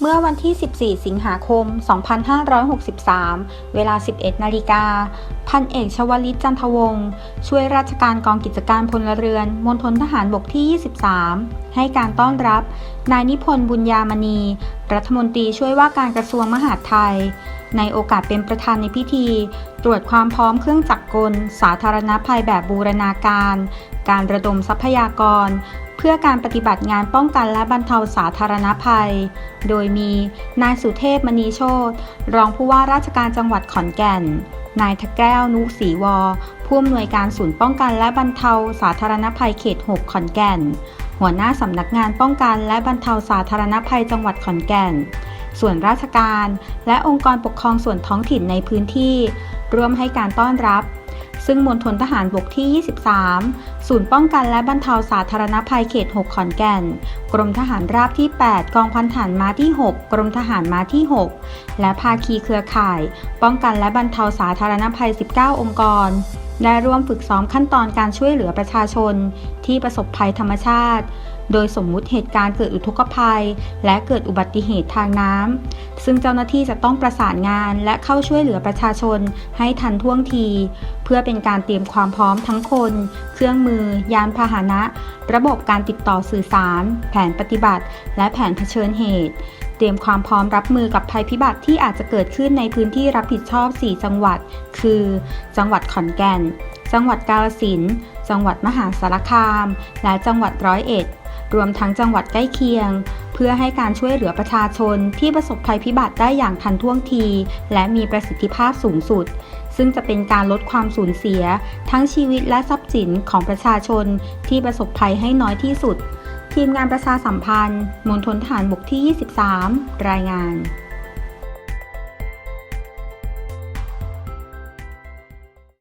เมื่อวันที่ 14 สิงหาคม 2563 เวลา 11 นาฬิกา พันเอกชวลิตจันทวงศ์ช่วยราชการกองกิจการพลเรือน มณฑลทหารบกที่ 23 ให้การต้อนรับ นายนิพนธ์บุญญามณี รัฐมนตรีช่วยว่าการกระทรวงมหาดไทย ในโอกาสเป็นประธานในพิธี ตรวจความพร้อมเครื่องจักรกล สาธารณภัยแบบบูรณาการ การระดมทรัพยากร เพื่อการปฏิบัติงานป้องกันและบรรเทาสาธารณภัย โดยมีนายสุเทพมณีโชตรองผู้ว่าราชการจังหวัดขอนแก่นนายทะแก้วนุศรีวอผู้อำนวยการศูนย์ป้องกันและบรรเทาสาธารณภัยเขต 6 ขอนแก่น หัวหน้าสำนักงานป้องกันและบรรเทาสาธารณภัยจังหวัดขอนแก่น ส่วนราชการ และองค์กรปกครองส่วนท้องถิ่นในพื้นที่ ร่วมให้การต้อนรับ ซึ่งมณฑลทหารบกที่ 23 ศูนย์ป้องกันและบรรเทาสาธารณภัยเขต 6 ขอนแก่น กรมทหารราบที่ 8 กองพันฐานม้าที่ 6 กรมทหารม้าที่ 6 และภาคีเครือข่าย ป้องกันและบรรเทาสาธารณภัย 19 องค์กรได้ร่วมฝึกซ้อมขั้นตอนการช่วยเหลือประชาชน ที่ประสบภัยธรรมชาติ โดยสมมุติเหตุการณ์เกิดอุทกภัย และเกิดอุบัติเหตุทางน้ำ ซึ่งเจ้าหน้าที่จะต้องประสานงานและเข้าช่วยเหลือประชาชนให้ทันท่วงที เพื่อเป็นการเตรียมความพร้อมทั้งคน เครื่องมือ ยานพาหนะ ระบบการติดต่อสื่อสาร แผนปฏิบัติ และแผนเผชิญเหตุ เตรียมความพร้อมรับมือกับภัยพิบัติที่อาจจะเกิดขึ้นในพื้นที่รับผิดชอบ 4 จังหวัด คือ จังหวัดขอนแก่น จังหวัดกาฬสินธุ์จังหวัดมหาสารคาม และจังหวัดร้อยเอ็ด รวมทั้งจังหวัดใกล้เคียง เพื่อให้การช่วยเหลือประชาชนที่ประสบภัยพิบัติได้อย่างทันท่วงที และมีประสิทธิภาพสูงสุด ซึ่งจะเป็นการลดความสูญเสีย ทั้งชีวิตและทรัพย์สินของประชาชนที่ประสบภัยให้น้อยที่สุด ทีมงานประชาสัมพันธ์มณฑลทหารบกที่ 23 รายงาน